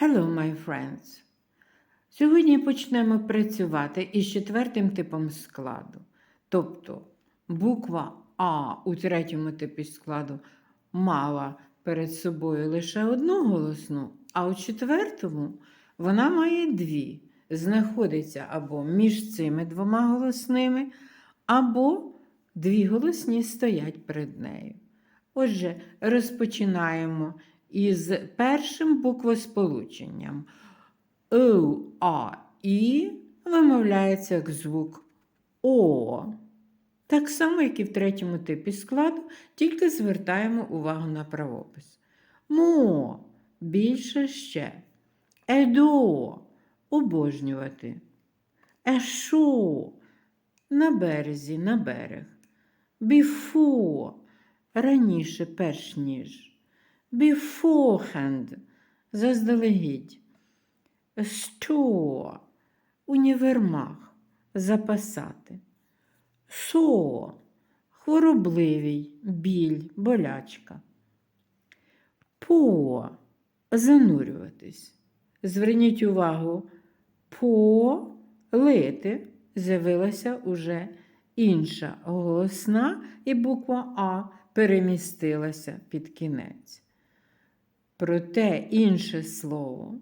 Hello, my friends! Сьогодні почнемо працювати із четвертим типом складу. Тобто буква А у третьому типі складу мала перед собою лише одну голосну, а у четвертому вона має дві. Знаходиться або між цими двома голосними, або дві голосні стоять перед нею. Отже, розпочинаємо із першим буквосполученням. У, А, І вимовляється як звук О. Так само, як і в третьому типі складу, тільки звертаємо увагу на правопис. Мо більше ще. Едо обожнювати. Ешо на березі, на берег. Біфо раніше, перш ніж. Beforehand – заздалегідь. Store – універмаг – запасати. Со – хворобливий, біль, болячка. По – занурюватись. Зверніть увагу, по лити з'явилася уже інша голосна, і буква А перемістилася під кінець. Проте інше слово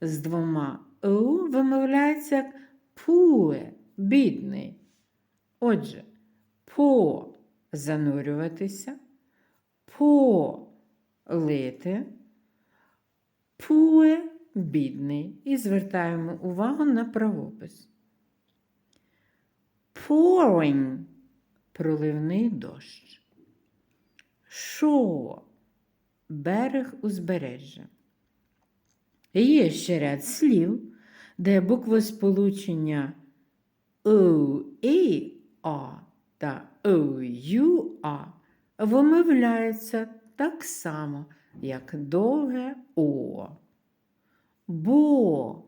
з двома у вимовляється як пуе, бідний. Отже, по занурюватися, по лити, пуе бідний. І звертаємо увагу на правопис. Pouring – проливний дощ. Шо берег узбережжя. Є ще ряд слів, де буквосполучення у і а та у ю а вимовляються так само, як довге о. Бо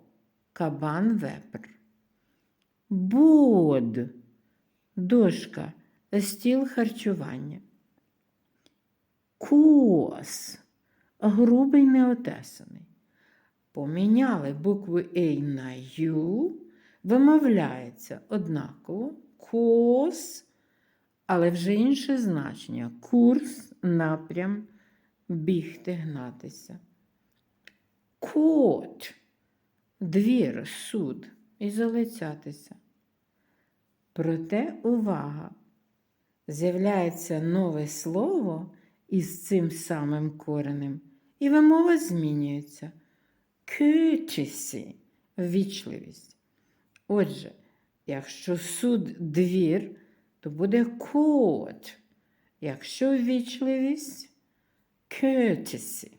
кабан вепр. Bod – дошка, стіл харчування. Кос – грубий неотесаний. Поміняли букву А на Ю, вимовляється однаково кос, але вже інше значення. Курс, напрям, бігти, гнатися. Кот – двір, суд і залицятися. Проте увага! З'являється нове слово із цим самим коренем, і вимова змінюється. Courtesy – ввічливість. Отже, якщо суд двір, то буде court. Якщо ввічливість courtesy.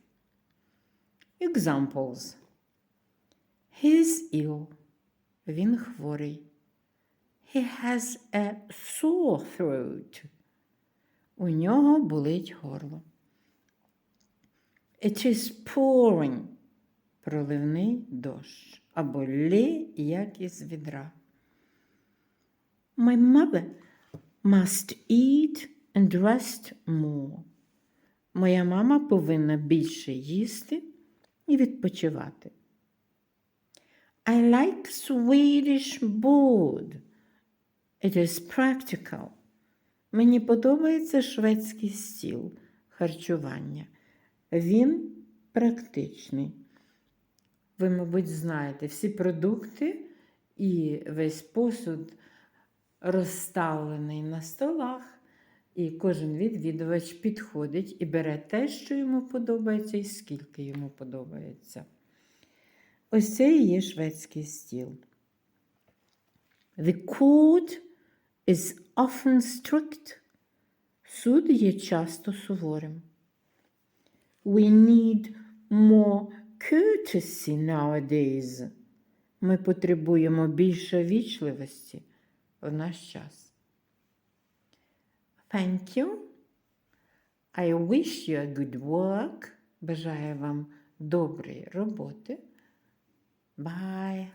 Examples. He is ill. Він хворий. He has a sore throat. У нього болить горло. It is pouring. Проливний дощ. Або лє, як із відра. My mother must eat and rest more. Моя мама повинна більше їсти і відпочивати. I like Swedish board. It is practical. Мені подобається шведський стіл харчування. Він практичний. Ви, мабуть, знаєте, всі продукти і весь посуд розставлений на столах, і кожен відвідувач підходить і бере те, що йому подобається, і скільки йому подобається. Ось це і є шведський стіл. The court is often strict. Суд є часто суворим. We need more courtesy nowadays. Ми потребуємо більше вічливості в наш час. Thank you. I wish you a good work. Бажаю вам доброї роботи. Bye.